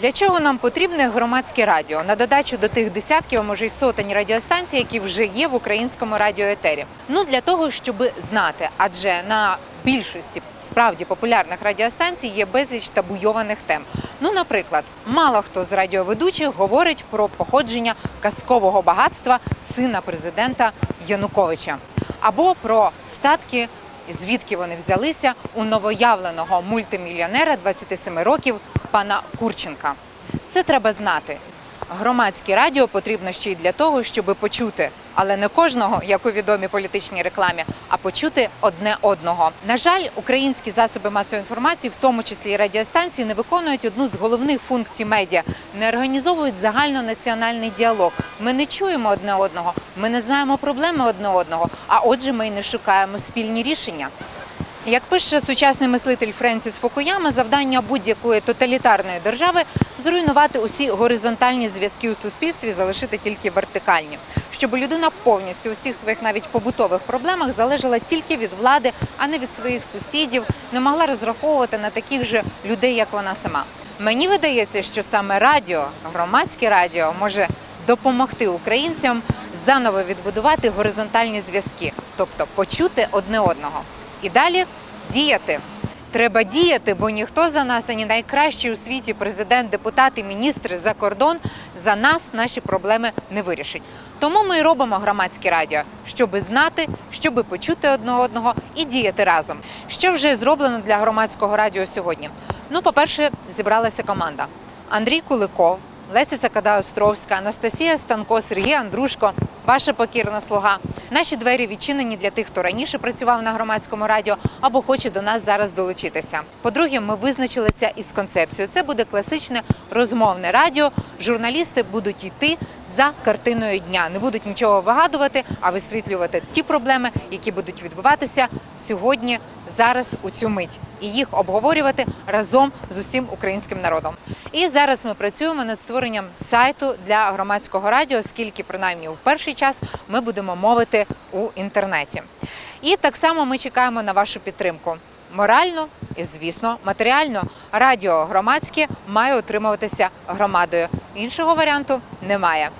Для чого нам потрібне громадське радіо на додачу до тих десятків, а може й сотень радіостанцій, які вже є в українському радіоетері? Ну для того, щоб знати, адже на більшості справді популярних радіостанцій є безліч табуйованих тем. Ну, наприклад, мало хто з радіоведучих говорить про походження казкового багатства сина президента Януковича або про статки звідки вони взялися у новоявленого мультимільйонера 27 років пана Курченка. Це треба знати. Громадське радіо потрібно ще й для того, щоб почути, але не кожного, як у відомій політичній рекламі, а почути одне одного. На жаль, українські засоби масової інформації, в тому числі і радіостанції, не виконують одну з головних функцій медіа, не організовують загальнонаціональний діалог. Ми не чуємо одне одного, ми не знаємо проблеми одне одного, а отже, ми й не шукаємо спільні рішення. Як пише сучасний мислитель Френсіс Фукуяма, завдання будь-якої тоталітарної держави зруйнувати усі горизонтальні зв'язки у суспільстві, залишити тільки вертикальні, щоб людина повністю у всіх своїх навіть побутових проблемах залежала тільки від влади, а не від своїх сусідів, не могла розраховувати на таких же людей, як вона сама. Мені видається, що саме радіо, громадське радіо, може допомогти українцям заново відбудувати горизонтальні зв'язки, тобто почути одне одного. І далі діяти. Треба діяти, бо ніхто за нас, ані найкращий у світі президент, депутати, міністри за кордон за нас наші проблеми не вирішить. Тому ми і робимо громадське радіо, щоби знати, щоби почути одне одного і діяти разом. Що вже зроблено для громадського радіо сьогодні? Ну, по-перше, зібралася команда: Андрій Куликов, Леся Сакада Островська, Анастасія Станко, Сергій Андрушко, ваша покірна слуга. Наші двері відчинені для тих, хто раніше працював на громадському радіо або хоче до нас зараз долучитися. По-друге, ми визначилися із концепцією. Це буде класичне розмовне радіо. Журналісти будуть йти за картиною дня, не будуть нічого вигадувати, а висвітлювати ті проблеми, які будуть відбуватися сьогодні, зараз у цю мить, і їх обговорювати разом з усім українським народом. І зараз ми працюємо над створенням сайту для громадського радіо, оскільки принаймні у перший час ми будемо мовити у інтернеті. І так само ми чекаємо на вашу підтримку. Морально і, звісно, матеріально радіо громадське має утримуватися громадою. Іншого варіанту немає.